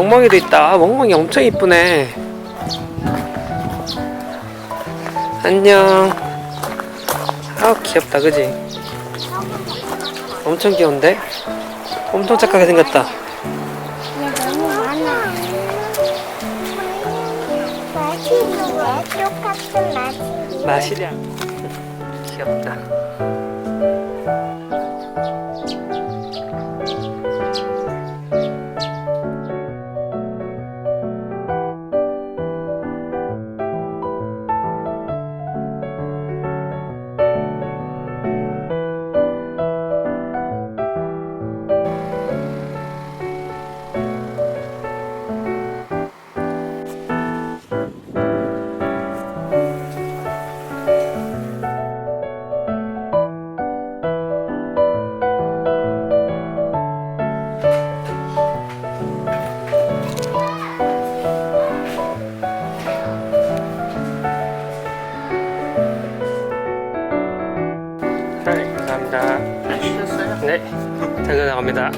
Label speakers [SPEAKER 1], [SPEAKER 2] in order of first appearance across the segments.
[SPEAKER 1] 멍멍이도 있다. 아, 멍멍이 엄청 이쁘네. 안녕. 아 귀엽다, 그지? 엄청 귀여운데? 엄청 착하게 생겼다.
[SPEAKER 2] 얘 너무 많아. 맛있는 게 똑같은 맛이.
[SPEAKER 1] 마시랴. 귀엽다. 감사합니다. 네, 잘 나갑니다.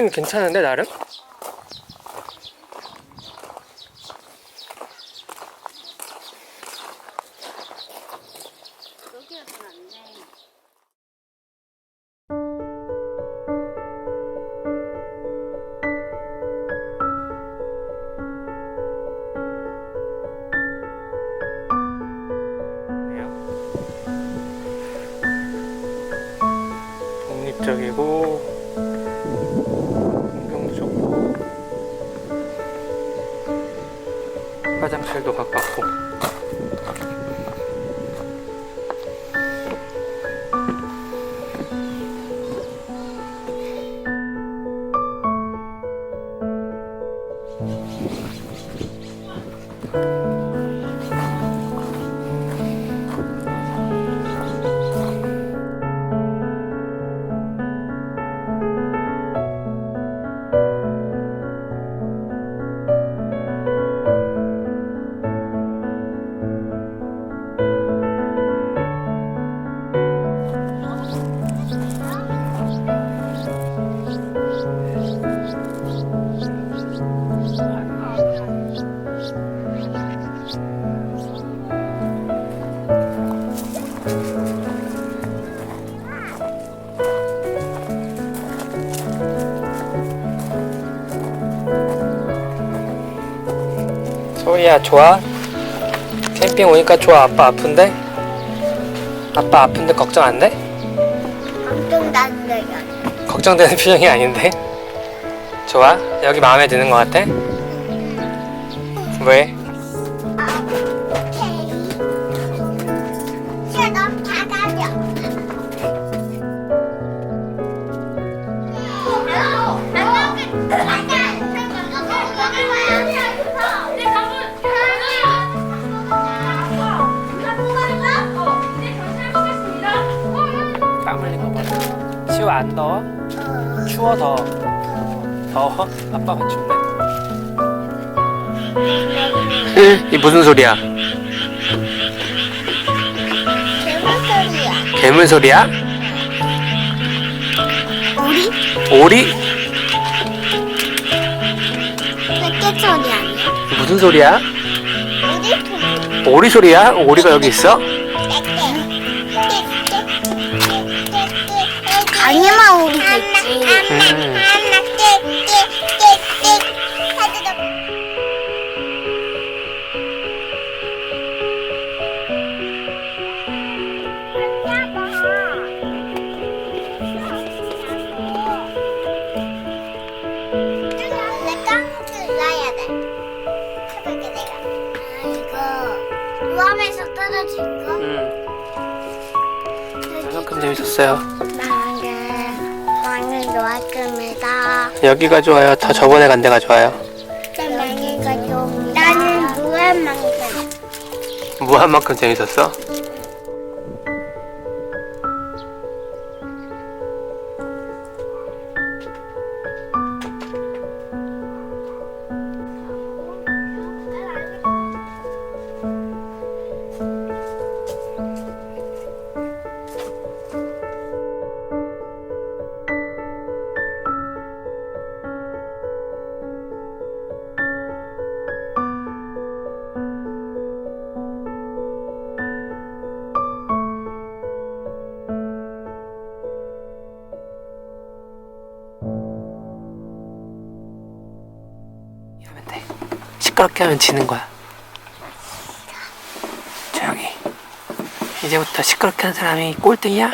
[SPEAKER 1] 여기는 괜찮은데 나름? 화장실도 가깝고 소희야 좋아? 캠핑 오니까 좋아 아빠 아픈데? 아빠 아픈데 걱정 안 돼?
[SPEAKER 2] 걱정 난데요.
[SPEAKER 1] 걱정되는 표정이 아닌데? 좋아? 여기 마음에 드는 것 같아? 왜? 지우 안 더워?
[SPEAKER 2] 어.
[SPEAKER 1] 추워 더워? 더워? 아빠 맞춘대 이 무슨 소리야? 괴물 소리야?
[SPEAKER 2] 우리
[SPEAKER 1] 오리?
[SPEAKER 2] 떼깨 소리 아니야?
[SPEAKER 1] 무슨 소리야?
[SPEAKER 2] 우리 그
[SPEAKER 1] 오리 소리야? 오리가 여기 있어?
[SPEAKER 2] 됐지.
[SPEAKER 1] 음.
[SPEAKER 2] 떨어진 거?
[SPEAKER 1] 응 그만큼 재밌었어요
[SPEAKER 2] 왕을 놓았습니다.
[SPEAKER 1] 여기가 좋아요 더 저번에 간 데가 좋아요
[SPEAKER 2] 좀 나는 루암만큼
[SPEAKER 1] 무한만큼 재밌었어? 시끄럽게 하면 지는 거야 조용히 이제부터 시끄럽게 하는 사람이 꼴등이야?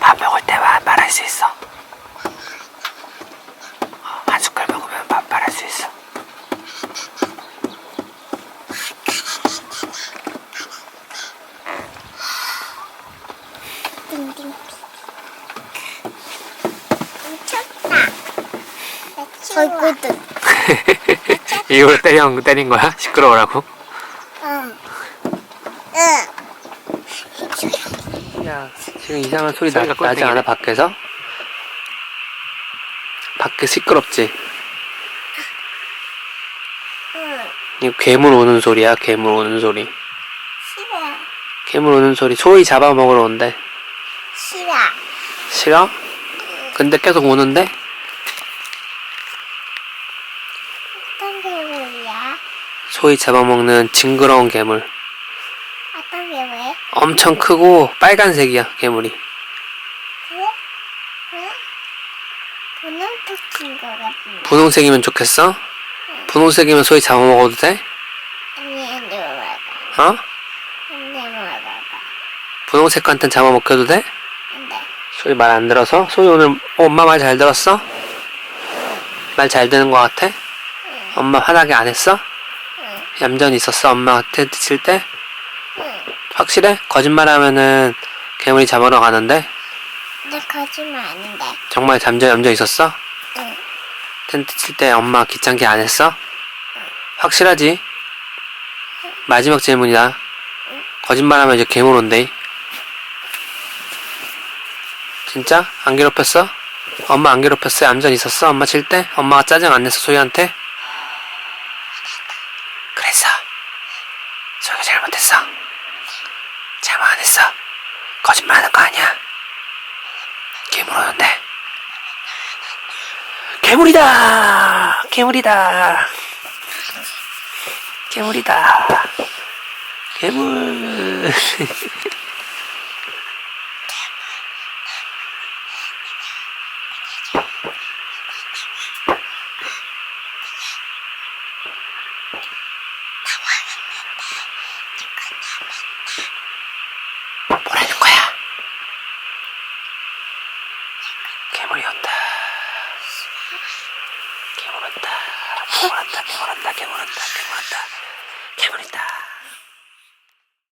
[SPEAKER 1] 밥 먹을 때만 말할 수 있어 어, 한 숟갈 먹으면 밥 말할 수 있어
[SPEAKER 2] 띵띵. 미쳤다. 얼굴도.
[SPEAKER 1] 일부러 때려, 때린 거야? 시끄러우라고?
[SPEAKER 2] 응. 응.
[SPEAKER 1] 야, 지금 이상한 소리 나, 나지 않아, 밖에서? 밖에 시끄럽지?
[SPEAKER 2] 응.
[SPEAKER 1] 이거 괴물 오는 소리야, 괴물 오는 소리.
[SPEAKER 2] 싫어.
[SPEAKER 1] 괴물 오는 소리. 소희 잡아먹으러 온대.
[SPEAKER 2] 싫어.
[SPEAKER 1] 싫어? 근데 계속 오는데?
[SPEAKER 2] 어떤 괴물이야?
[SPEAKER 1] 소희 잡아먹는 징그러운 괴물.
[SPEAKER 2] 어떤 괴물?
[SPEAKER 1] 엄청 크고 빨간색이야, 괴물이. 분홍색이면 좋겠어? 분홍색이면 소희 잡아먹어도 돼?
[SPEAKER 2] 어?
[SPEAKER 1] 분홍색 한텐 잡아먹혀도 돼? 소희 말 안 들어서? 소희 오늘 어, 엄마 말 잘 들었어? 말 잘 듣는 거 같아? 엄마 화나게 안 했어?
[SPEAKER 2] 응.
[SPEAKER 1] 얌전히 있었어 엄마한테 칠 때?
[SPEAKER 2] 응.
[SPEAKER 1] 확실해? 거짓말하면은 괴물이 잡으러 가는데?
[SPEAKER 2] 내 거짓말 아닌데.
[SPEAKER 1] 정말 잠재 얌전히 있었어?
[SPEAKER 2] 응.
[SPEAKER 1] 텐트 칠 때 엄마 귀찮게 안 했어? 확실하지? 마지막 질문이다. 거짓말하면 이제 괴물 온대. 진짜? 안 괴롭혔어? 엄마 안 괴롭혔어? 얌전히 있었어? 엄마 칠 때? 엄마가 짜증 안 냈어 소희한테? 그랬어. 소희가 잘못했어. 잘못 안 했어. 거짓말하는 거 아니야. 오는데. 괴물이다! 괴물이다! 괴물이다! 괴물! 뭐라는 거야? 괴물이 온다. 괴